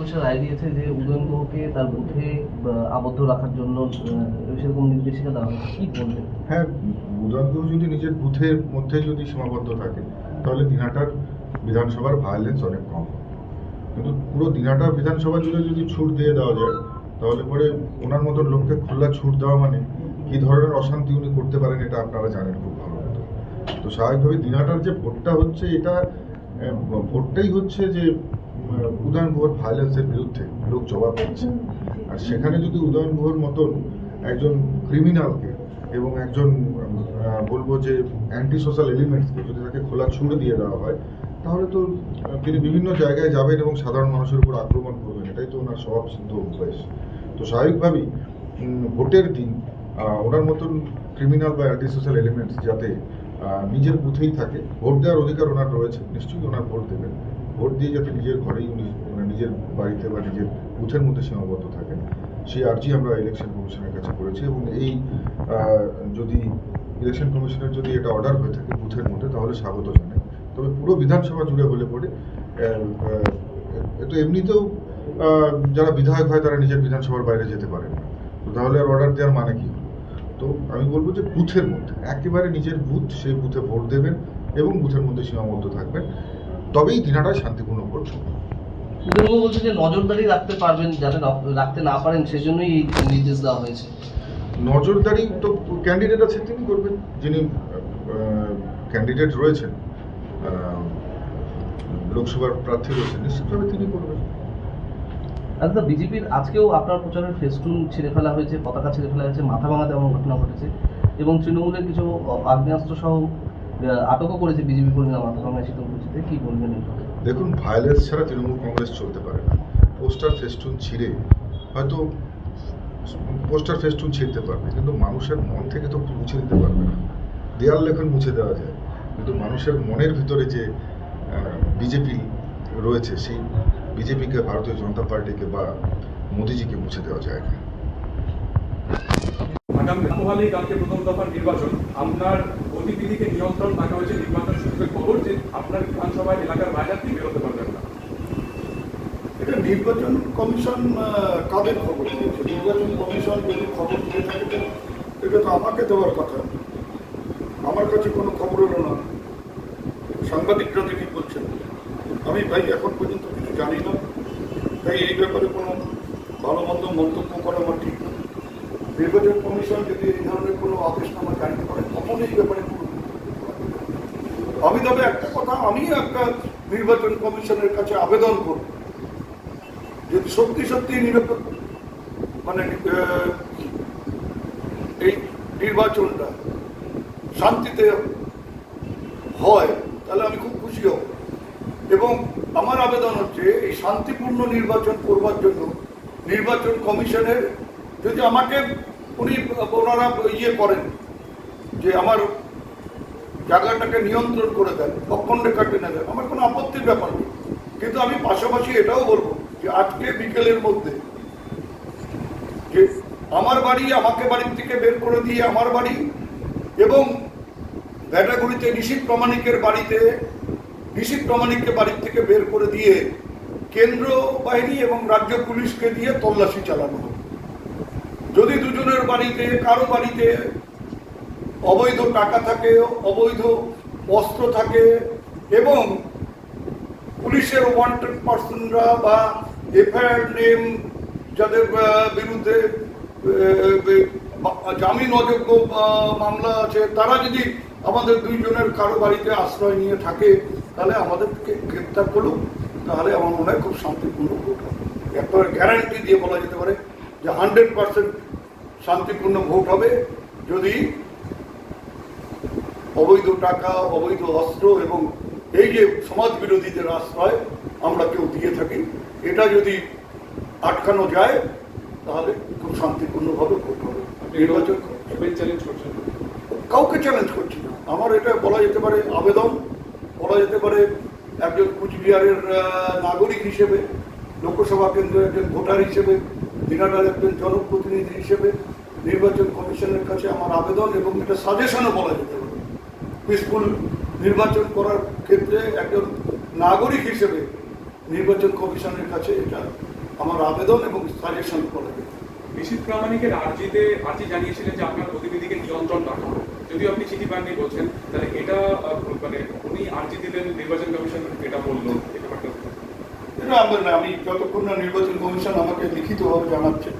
Commission রায় দিয়েছে যে উদয়ন গুহকে তার বুথে আবদ্ধ রাখার জন্য সেরকম নির্দেশিকা দেওয়া হয়েছে। কি বলবেন? হ্যাঁ উদয়নগুহ যদি নিজের বুথের মধ্যে যদি সীমাবদ্ধ থাকে, তাহলে দিনহাটার বিধানসভার ভায়োলেন্স অনেক কম। কিন্তু পুরো দিনহাটা বিধানসভা জুড়ে যদি ছুট দিয়ে দেওয়া যায়, তাহলে পরে ওনার মতন লোককে খোলা ছুট দেওয়া মানে কি ধরনের অশান্তি উনি করতে পারেন, এটা আপনারা জানেন খুব ভালো তো স্বাভাবিকভাবে দিনহাটার যে ভোটটা হচ্ছে, এটা ভোটটাই হচ্ছে যে উদয়ন গুহর ভায়োলেন্সের বিরুদ্ধে লোক জবাব দিচ্ছে। আর সেখানে যদি উদয়ন গুহর মতন একজন ক্রিমিনালকে এবং একজন বলব যে অ্যান্টি সোশ্যাল এলিমেন্টসকে যদি তাকে খোলা ছুড়ে দিয়ে দেওয়া হয়, তাহলে তো তিনি বিভিন্ন জায়গায় যাবেন এবং সাধারণ মানুষের উপর আক্রমণ করবেন। এটাই তো ওনার স্বভাব সিদ্ধ অভ্যাস। তো স্বাভাবিকভাবেই ভোটের দিন ওনার মতন ক্রিমিনাল বা অ্যান্টি সোশ্যাল এলিমেন্টস যাতে নিজের বুথেই থাকে, ভোট দেওয়ার অধিকার ওনার রয়েছে, নিশ্চয়ই ওনার ভোট দেবেন। ভোট দিয়ে যাতে নিজের ঘরেই মানে নিজের বাড়িতে বা নিজের বুথের মধ্যে সীমাবদ্ধ থাকেন, সেই আর্জি আমরা ইলেকশন কমিশনের কাছে করেছি এবং এই যদি ইলেকশন কমিশনের যদি এটা অর্ডার হয়ে থাকে বুথের মধ্যে, তাহলে স্বাগত জানাই। তবে পুরো বিধানসভা জুড়ে হলে পরে তো এমনিতেও যারা বিধায়ক হয় তারা নিজের বিধানসভার বাইরে যেতে পারেন না। তো তাহলে আর অর্ডার দেওয়ার মানে কি? তো আমি বলব যে বুথের মধ্যে, একেবারে নিজের বুথ, সেই বুথে ভোট দেবেন এবং বুথের মধ্যে সীমাবদ্ধ থাকবেন। তবেই দিনাটায় শান্তিপূর্ণ। উদয়ন গুহ বলছে যে নজরদারি রাখতে পারবেন যাতে রাখতে না পারেন সেজন্যই এই নির্দেশ দেওয়া হয়েছে নজরদারি তো ক্যান্ডিডেট আছে তিনি করবেন যিনি ক্যান্ডিডেট রয়েছেন লোকসভার প্রার্থী রয়েছেন নিশ্চিতভাবে তিনি করবেন আচ্ছা বিজেপির আজকেও আপনার প্রচারের ফেস্টুন ছিঁড়ে ফেলা হয়েছে পতাকা ছিঁড়ে ফেলা হয়েছে মাথা ভাঙা এমন ঘটনা ঘটেছে এবং তৃণমূলের কিছু আগ্নেয়াস্ত্র সহ আটকও করেছে বিজেপি কর্মীরা মাথা ভাঙা শীতলকুচিতে কি বলবেন এই দেখুন ভায়োলেন্স ছাড়া তৃণমূল কংগ্রেস চলতে পারে না। পোস্টার ফেস্টুন ছিঁড়ে হয়তো পোস্টার ফেস্টুন ছিঁড়তে পারবে কিন্তু মানুষের মন থেকে তো মুছে দিতে পারবে না। দেয়াল লেখন মুছে দেওয়া যায় কিন্তু মানুষের মনের ভিতরে যে বিজেপি রয়েছে সেই বিজেপিকে ভারতীয় জনতা পার্টিকে বা মোদিজিকে মুছে দেওয়া যায় না। আগামী কালকে প্রথম দফার নির্বাচন আপনার গতিবিধিকে নিয়ন্ত্রণ রাখা হয়েছে, নির্বাচন সূচকের খবর যে আপনার বিধানসভায় এলাকার বাইরে আপনি বেরোতে পারবেন না। এটা নির্বাচন কমিশন কাদের খবর? দিয়েছে নির্বাচন কমিশন যদি খবর দিয়ে থাকে এটা তো আমাকে দেওয়ার কথা। আমার কাছে কোনো খবর এলো না। সাংবাদিকরা দেখি বলছেন? আমি ভাই এখন পর্যন্ত কিছু জানি না। তাই এই ব্যাপারে কোনো ভালো মন্দ মন্তব্য করা আমার ঠিক নির্বাচন কমিশন যদি এই ধরনের কোনো আদেশনামা জারি করে, তখন এই ব্যাপারে আমি তবে একটা কথা, আমি একটা নির্বাচন কমিশনের কাছে আবেদন করব। যদি সত্যি সত্যি নিরপেক্ষ মানে এই নির্বাচনটা শান্তিতে হয়, তাহলে আমি খুব খুশি হব। এবং আমার আবেদন হচ্ছে, এই শান্তিপূর্ণ নির্বাচন করবার জন্য নির্বাচন কমিশনের, যদি আমাকে উনি ওনারা ইয়ে করেন, যে আমার জায়গাটাকে নিয়ন্ত্রণ করে দেন অক্ষণ রেখা টেনে দেন আমার কোনো আপত্তির ব্যাপার নেই। কিন্তু আমি পাশাপাশি এটাও বলব যে আজকে বিকেলের মধ্যে যে আমার বাড়ি আমাকে বাড়ির থেকে বের করে দিয়ে আমার বাড়ি এবং ভ্যাটাগুড়িতে নিশীত প্রামাণিকের বাড়িতে, নিশীত প্রামাণিককে বাড়ির থেকে বের করে দিয়ে কেন্দ্র বাহিনী এবং রাজ্য পুলিশকে দিয়ে তল্লাশি চালানো হবে। যদি দুজনের বাড়িতে, কারও বাড়িতে অবৈধ টাকা থাকে, অবৈধ অস্ত্র থাকে এবং পুলিশের ওয়ান্টেড পার্সনরা বা এফআইআর নেম যাদের বিরুদ্ধে জামিন অযোগ্য মামলা আছে, তারা যদি আমাদের দুইজনের কারও বাড়িতে আশ্রয় নিয়ে থাকে, তাহলে আমাদেরকে গ্রেপ্তার করুক, তাহলে আমার মনে হয় খুব শান্তিপূর্ণ ভোট হবে। একবার গ্যারান্টি দিয়ে বলা যেতে পারে যে হান্ড্রেড পার্সেন্ট শান্তিপূর্ণ ভোট হবে। যদি অবৈধ টাকা অবৈধ অস্ত্র এবং এই যে সমাজ বিরোধীদের আশ্রয় আমরা কেউ দিয়ে থাকি এটা যদি আটকানো যায় তাহলে খুব শান্তিপূর্ণভাবে ভোট হবে। নির্বাচন কাউকে চ্যালেঞ্জ করছি না। আমার এটা বলা যেতে পারে আবেদন বলা যেতে পারে একজন কুচবিহারের নাগরিক হিসেবে লোকসভা কেন্দ্রের একজন ভোটার হিসেবে দিনাটার একজন জনপ্রতিনিধি হিসেবে নির্বাচন কমিশনের কাছে আমার আবেদন এবং এটা সাজেশনও বলা যেতে পারে। পিসফুল নির্বাচন করার ক্ষেত্রে একজন নাগরিক হিসেবে নির্বাচন কমিশনের কাছে এটা আমার আবেদন এবং সাজেশন করে নিশীত প্রামাণিকের আর্জিতে আর্জি জানিয়েছিলেন যে আপনার প্রতিনিধিকে নিয়ন্ত্রণ রাখা যদিও আপনি চিঠি পাননি বলছেন তাহলে এটা মানে উনি আর্জি দিলেন নির্বাচন কমিশন এটা বলল এটা আমার না আমি যতক্ষণ না নির্বাচন কমিশন আমাকে লিখিতভাবে জানাচ্ছে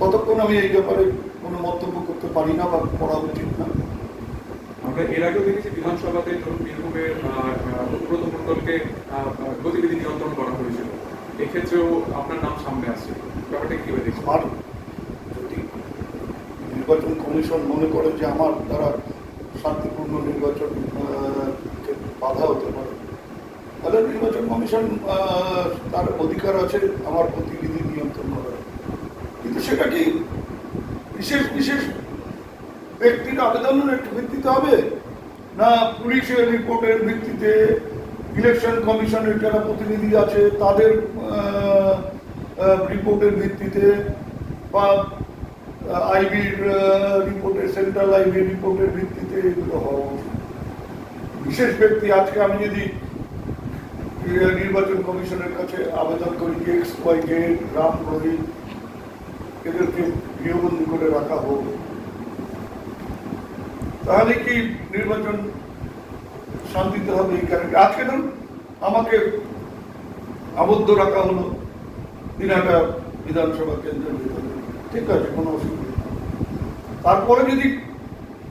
ততক্ষণ আমি এই ব্যাপারে কোনো মন্তব্য করতে পারি না বা করা উচিত না। আমরা এর আগেও দেখেছি বিধানসভাতে ধরুন বীরভূমের অনুব্রত মণ্ডলকে গতিবিধি নিয়ন্ত্রণ করা হয়েছিল। এক্ষেত্রেও আপনার নাম সামনে আসছে। ব্যাপারটা কীভাবে দেখছেন আর যদি নির্বাচন কমিশন মনে করে যে আমার দ্বারা শান্তিপূর্ণ নির্বাচন বাধা হতে পারে, তাহলে নির্বাচন কমিশন তার অধিকার আছে আমার গতিবিধি নিয়ন্ত্রণ করার। কিন্তু সেটা কি বিশেষ বিশেষ ব্যক্তির আবেদনের একটু ভিত্তিতে হবে না পুলিশের রিপোর্টের ভিত্তিতে ইলেকশন কমিশনের যারা প্রতিনিধি আছে, তাদের রিপোর্টের ভিত্তিতে বা আইবির রিপোর্টের, সেন্ট্রাল আইবির রিপোর্টের ভিত্তিতে এগুলো হওয়া উচিত। বিশেষ ব্যক্তি, আজকে আমি যদি নির্বাচন কমিশনের কাছে আবেদন করি যে X Y Z Ram Rohit এদেরকে গৃহবন্দী করে রাখা হোক তাহলে কি নির্বাচন শান্তিতে হবে এই কারণে? আজকে ধরুন আমাকে আবদ্ধ রাখা হলো দিনাটা বিধানসভা কেন্দ্রের ভিতরে ঠিক আছে, কোনো অসুবিধা। তারপরে যদি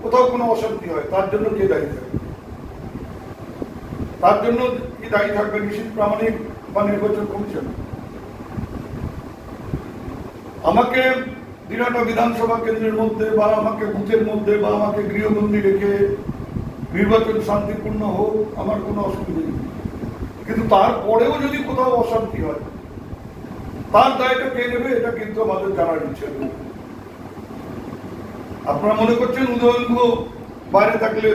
কোথাও কোনো অশান্তি হয়, তার জন্য কে দায়ী থাকবে? তার জন্য কি দায়ী থাকবে নিশ্চিত প্রামাণিক বা নির্বাচন কমিশন? আমাকে দিনাটা বিধানসভা কেন্দ্রের মধ্যে বা আমাকে বুথের মধ্যে বা আমাকে গৃহবন্দী রেখে নির্বাচন শান্তিপূর্ণ হোক, আমার কোনো অসুবিধা নেই। কিন্তু তারপরেও যদি কোথাও অশান্তি হয়, তার দায়টা কে নেবে এটা কিন্তু আমাদের জানার ইচ্ছে আপনারা মনে করছেন উদয়ন গুহ বাইরে থাকলে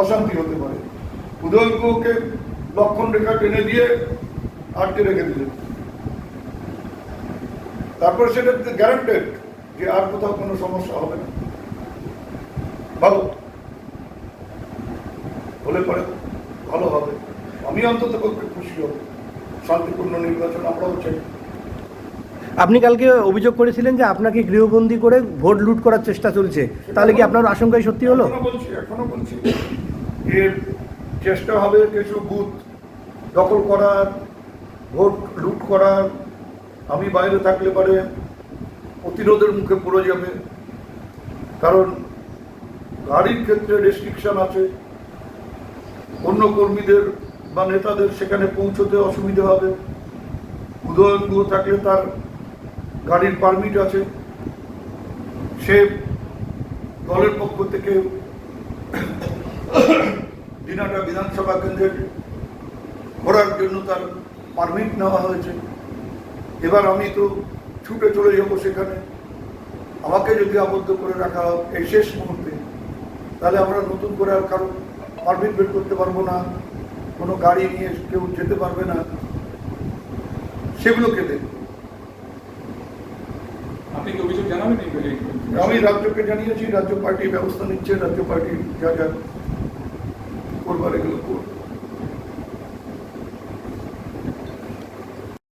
অশান্তি হতে পারে? উদয়ন গুহকে লক্ষণ রেখা টেনে দিয়ে আটকে রেখে দিলেন। তারপরে সেটা গ্যারান্টেড যে আর কোথাও কোনো সমস্যা হবে না। ভালো। হলে পরে ভালো হবে। আমি অন্তত পক্ষে খুশি হব। শান্তিপূর্ণ নির্বাচন আমরাও চাই। আপনি কালকে অভিযোগ করেছিলেন যে আপনাকে গৃহবন্দী করে ভোট লুট করার চেষ্টা চলছে। তাহলে কি আপনার আশঙ্কাই সত্যি হলো? এখনও বলছি এখনও বলছি। এর চেষ্টা হবে কিছু বুথ দখল করার ভোট লুট করার আমি বাইরে থাকলে পারে প্রতিরোধের মুখে পড়ে যাবে। কারণ গাড়ির ক্ষেত্রে রেস্ট্রিকশন আছে। অন্য কর্মীদের বা নেতাদের সেখানে পৌঁছতে অসুবিধা হবে। উদয়ন গুহ থাকলে তার গাড়ির পারমিট আছে। সে দলের পক্ষ থেকে দিনাটা বিধানসভা কেন্দ্রের ঘোরার জন্য তার পারমিট নেওয়া হয়েছে। এবার আমি তো ছুটে চলে যাব সেখানে। আমাকে যদি আবদ্ধ করে রাখা হয় এই শেষ মুহূর্তে তাহলে আমরা নতুন করে আর কারও পারমিট বের করতে পারব না। কোনো গাড়ি নিয়ে কেউ যেতে পারবে না। সেগুলোকে দেখব। এই- আমি রাজ্যকে জানিয়েছি রাজ্য পার্টি ব্যবস্থা নিচ্ছে রাজ্য পার্টি যা যা করবার এগুলো।